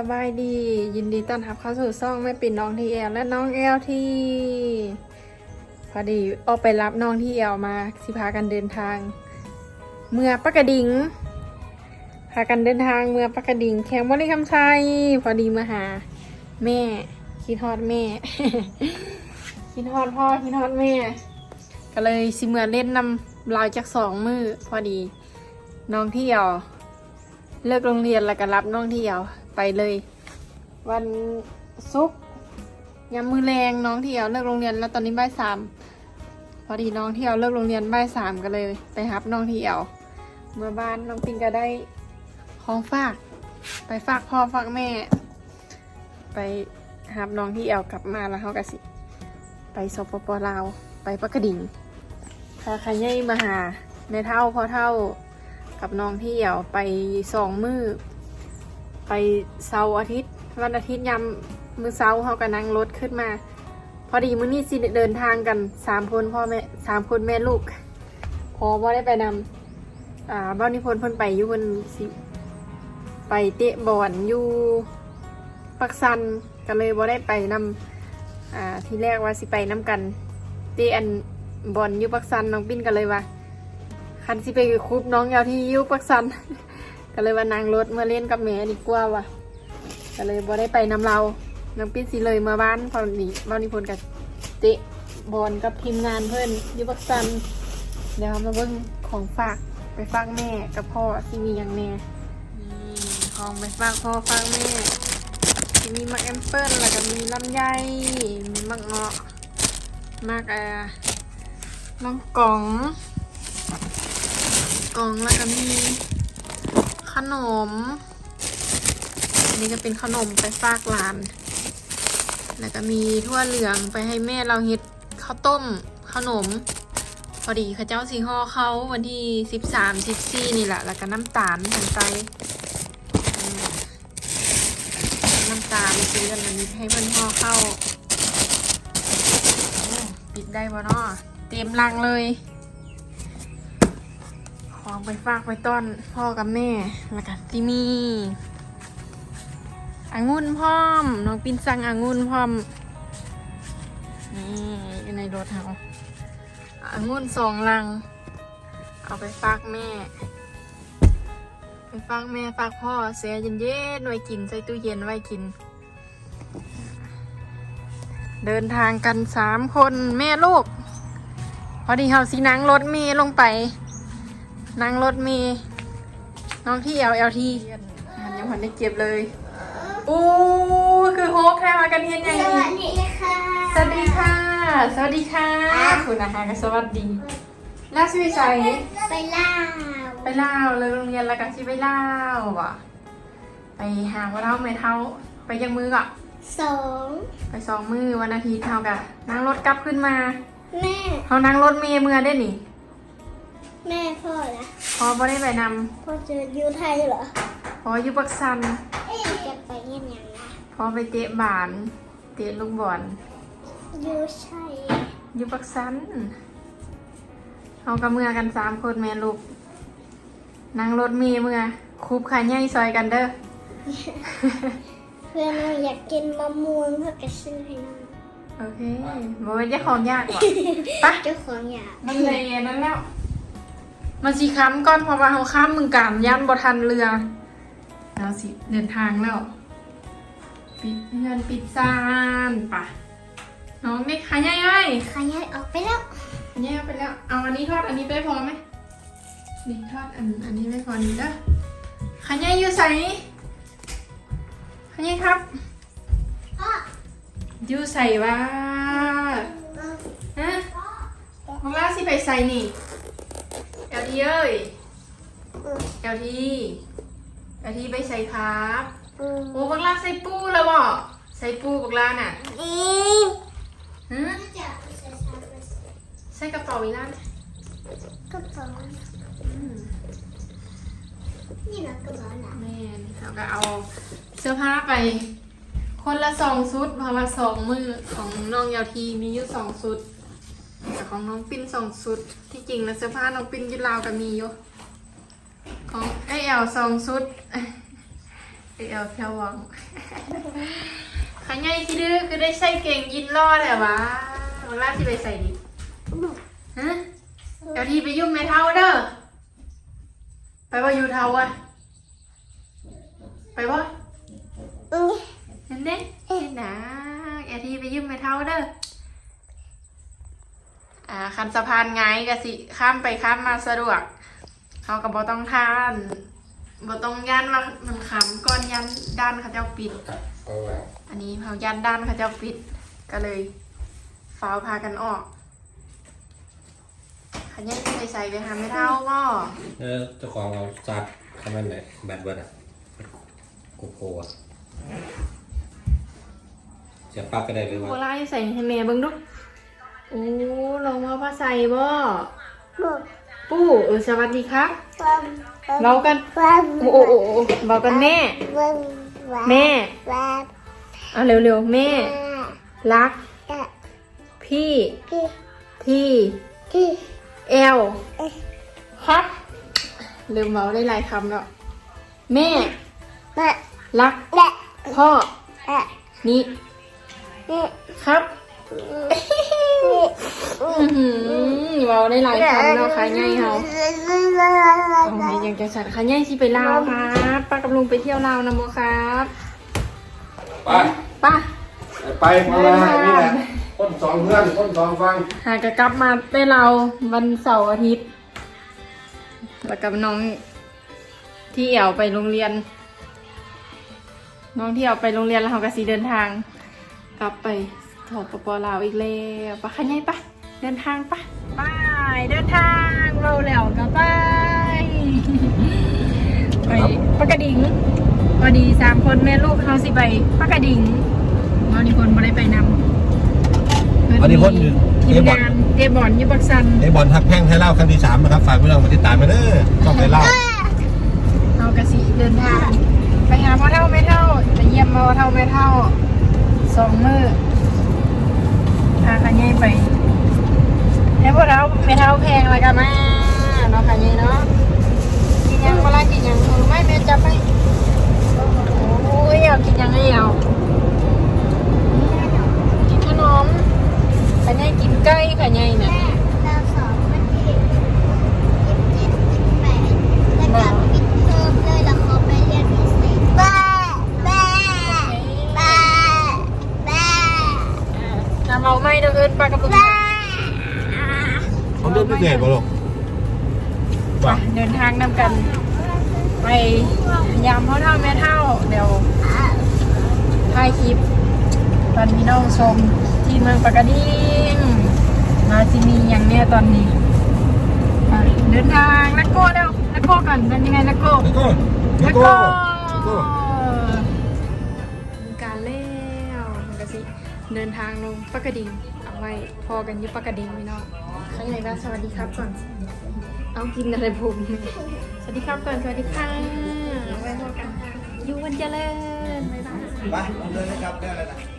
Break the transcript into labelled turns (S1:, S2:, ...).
S1: สบายดียินดีต้อนรับเข้าสู่ซ่องแม่ปิ่นน้องทีเอลและน้องเอลที่พอดีออกไปรับน้องที่เอลมาสิพากันเดินทาง เมื่อปักกระดิงพากันเดินทางเมื่อปักกระดิงแข่งบริคำชัยพอดีมาหา แม่คิดฮอดแม่คิดฮอดพ่อคิดฮอดแม่ ก็เลยสิเมื่อเล่นนำลาวจากสองมือพอดี น้องที่เอลเลิกโรงเรียนแล้วก็รับน้องที่ยว ไปเลย วันศุกร์ยามมือแรงน้องเที่ยวเลิกโรงเรียนแล้วตอนนี้บ่ายสามพอดีน้องเที่ยวเลิกโรงเรียนบ่ายสามก็เลย ไปรับน้องเที่ยวเมื่อบ้านน้องปิงก็ได้ของฝาก ไปฝากพ่อฝากแม่ ไปรับน้องที่เอวกลับมาแล้วเขาก็สิ ไปสปปลาว ไปปักกระดิ่งพาขยัยมาหาในเท่าพอเท่ากับน้องที่เหี่ยวไปสองมือ ไปเสาร์อาทิตย์ วันอาทิตย์ยามมือเสาร์เขาก็นั่งรถขึ้นมา พอดีมื้อนี้สิเดินทางกันสามคนพ่อแม่สามคนแม่ลูกพอบ่าได้ไปนำอ่าบ้านนิพนธ์เพิ่นไปอยู่เพิ่นสิไปเตะบอลอยู่ปักซันก็เลยบ่ได้ไปนำอ่าที่แรกว่าสิไปนํกัน เตะอันบอลอยู่ปักซันน้องปิ้นก็เลยว่าคันสิไปคุบน้องยาวที่ยุปักสัน ก็เลยว่านางรถมาเล่นกับแม่ดีกว่าว่ะก็เลยบ่ได้ไปนำเราน้องปิ้นสิเลยมาบ้านพอดีบ้านนิพนธ์กับเตะบอลกับทีมงานเพื่อนยุปักสันเดี๋ยวมาเบิ่งของฝากไปฝากแม่กับพ่อที่มีอย่างแน่นี่ของไปฝากพ่อฝากแม่ที่มีมักแอมเปิลแล้วก็มีลำไยมีมักเงาะมักเอ่อมังกล่องกล่องแล้วก็มี ขนม อันนี้ก็เป็นขนมไปฝากหลาน แล้วก็มีทั่วเหลืองไปให้แม่เราเฮ็ดข้าวต้มขนม พอดีข้าเจ้าสีห่อเขาวันที่สิบสามสิบสี่นี่แหละ แล้วก็น้ำตาลหันไปน้ำตาลซื้อกันอันนี้ให้เพื่อนห่อเข้าปิดได้ปะเนาะเต็มลังเลย ของไปฝากไปต้อนพ่อกับแม่แล้วก็ที่มีองุ่นพร้อม น้องปินสั่งองุ่นพร้อม นี่อยู่ในรถเขาองุ่นสองลัง เอาไปฝากแม่ ไปฝากแม่ฝากพ่อเสียเย็นๆไว้กินใส่ตู้เย็นไว้กิน เดินทางกันสามคนแม่ลูก พอดีเขาสินั่งรถเมล์ลงไป นั่งรถเมีน้องที่เอลเอลทีมันยังผ่อนได้เก็บเลยอู้คือโฮกแค่มากันเฮียนยัง
S2: ส
S1: ดี
S2: วัสดีค่ะ
S1: สวัสดีค่ะ สวัสดีค่ะคุณอาหารก็สวัสดีล่าสุดใส่
S2: ไปล่า
S1: ไปเล่าวเลยโรงเรียนแล้วกันที่ไปเล่าวอะ ไปหาว่าเล่าไม่เท่าไปยังมือก่อน
S2: สอง
S1: ไปสองมือวันอาทิตย์เท่ากับนั่งรถกลับขึ้นมา
S2: แม่
S1: เขานั่งรถเมย์เมื่อได้หนิ
S2: แม่พ่อละ
S1: พอไม่ได้ไปน
S2: พ่อจะอยู่ไทยเหรอำ
S1: พออยู่ปักซัน
S2: จะไปยังไงนะ
S1: พอไปเตะบานเตะลูกบอล
S2: อยู่ใช่
S1: อยู่ปักสันเอากับเมื่อกันสามคนแม่ลูกนั่งรถเมีเมื่อคูบขาใหญ่ซอยกันเด้อ
S2: เพื่อนน้องอยากกินมะม่วงเพื่อกระซื้อให้น้อง
S1: โอเคบ่เป็นเจ้าของยากกว่าปะ
S2: เจ้าของอยาก
S1: มันเลยนั่นแล้ว มันสีค้ำก่อนเพราะว่าเขาข้ามมึงการยันบ่ทันเรือเราสิเดินทางแล้ว ปิดเงินปิดซานปะน้องนี่ขาใหญ่เอ้ย
S2: ขยายออกไปแล้ว
S1: อันนี้เอาไปแล้ว เอาอันนี้ทอดอันนี้ไปพอไหมนี่ทอดอันอันนี้ไม่พอนี่เด้อขยายอยู่ใส่ขยายครับ
S2: พ่อ
S1: อยู่ใส่ว่าฮะมองล่าสิไปใส่นี่เอล ทีเอ้ยเอลทีเอลทีไปใส่ครับโอ้บักลาใส่ปูแล้วบ่ใส่ปูบักลาน่ะ
S2: อืม
S1: ฮะใส่กระเป๋าอีล่า
S2: กระเป๋า
S1: อืม
S2: นี่นะกระเป๋าหนัง
S1: แม่นเขาก็เอาเสื้อผ้าไป คนละสองชุดเพราะว่าสองมือของน้องยาวทีมีอยู่สองชุด แต่ของน้องปิ้นสองชุด ที่จริงนะเสื้อผ้าน้องปิ้นอยุดลาวก็มีอยู่ ของไอเอลสองชุดเอลเพียววังขันใหญ่ที่ดื้อคือได้ใส่เก่งยินล่อแต่วะเวลาที่ไปใส่ดิฮะเดี๋ยวทีไปยุ่งแม่เท้าเด้อ ไปว่าอยู่เท้าอะไปว่า
S2: อืม
S1: เห็นเด้เห็นนะเดี๋ยวทีไปยุ่งแม่เท้าเด้ออ่า คันสะพานไงกะสิข้ามไปข้ามมาสะดวกเขาก็บ่ต้องทานบ่ต้องยันว่ามันขำก้อนยันด้านเขาเจ้าปิด
S3: เอาไว้
S1: อันนี้เขายันด้านเขาเจ้าปิด ก็เลยฟ้าวพากันออกขันยังไปใส่ไปหาไม่เท่าหม้อ
S3: เออเจ้าของเอาซัดทำมันไหนแบตเบิร์ดอะกูโพอะเสียบปลั๊กก็ได้หรือ
S1: โบ
S3: ว่า
S1: ราณใส่ให้แม่เบิ่งดู โอ้ลองมาพาใส่บ่
S2: บอก
S1: ปู่เออสวัสดีครับ
S2: ว่า
S1: เรากัน
S2: ว่า
S1: โอ้โอ้โอ้โอ้บอกกันแม่
S2: ว่าว่า
S1: แม่
S2: ว่า
S1: เอาเร็วๆแม่ รัก
S2: แม่
S1: พี่
S2: พี่
S1: ที่
S2: ที่
S1: เอล
S2: เอ๊ะ
S1: ครับ ลืมเมาได้หลายคำแล้วแม่
S2: แม่
S1: รัก
S2: แม่
S1: พ่อ
S2: แม่
S1: นี่
S2: นี่
S1: ครับ
S2: นี่
S1: อื้อหือเมาได้หลายคำแล้วค่ะง่ายเฮาโอ้ยยังจะสั่นค่ะง่ายสิไปลาวครับป้ากับลุงไปเที่ยวลาวนำโมครับ
S3: ไป
S1: ป้า
S3: ไปมามานี่แหละต้นสองเพื่อนต้นสองฟัง
S1: หากะกลับมาได้เราวันเสาร์อาทิตย์ แล้วกับน้องที่เอี่ยวไปโรงเรียน น้องที่เอี่ยวไปโรงเรียนแล้วเขาก็สีเดินทาง กลับไป ถอดปปลาวอีกแล้วปะขยัยปะเดินทางปะไปเดินทางเราแล้วก็ไปไปปากกระดิ่งพอดีสามคนแม่ลูกเขาสิไปปากกระดิ่งน้องนิพนธ์ไม่ได้ไปนำ
S3: วันนี้คนอยู่
S1: ที
S3: เตะ
S1: ม
S3: บอล
S1: งานเตะบอลอยูบักซัน
S3: เตะบอลทักแพ่งไทยเล่าครั้งที่สามนะครับฝากพี่น้องมาติดตามมาเด้อต้องไปเล่า
S1: เอากระสีเดินทางไปหาพ่อเท่าแม่เท่าไปเยี่ยมพ่อเท่าแม่เท่าสองมือ กันมาเนาะคันยัยเนาะกินยังเวลากินยังเออไม่แม่จับไปโอ้ยเอากินยังไงเอากินขนมคันยัยกินไก่ค่ะยัยเนี่ย
S2: เราสองวันที่ยี่สิบเจ็ดยี่สิบแปดแล้วก็ปิดเทอมเลยแล้วเขาไปเรียนพิเศษแม่แม่แม่แม่
S1: น้ำเอาไม่เด้อเอินปลากระปุก
S2: แม่
S3: เขาเล่น พิเศษป่ลูก
S1: ไปเดินทางนำกัน ไปยามเพ่อเท่าแม่เท่าเดี๋ยวถ่ายคลิปตอนพี่น้องชมที่เมืองปากกาดิงมาจิมีอย่างเนี้ยตอนนี้เดินทางนักโก้เดี๋ยวนักโก้ก่อนเป็นยังไงนักโก้
S3: แล้วก็แล้
S1: นักโก้การเล่วมันก็สิเดินทางลงปากกาดิ่งเอาไว้พอกันอยุปากกาดิ่งพี่น้อง ข้างในบ้านสวัสดีครับก่อน เอากินอะไรผมสวัสดีครับก่อนสวัสดีค่ะไว้พบกันค่ะอยู่วันเจริญบ๊ายบาย
S3: ไปเดินนะครับได้เลยนะ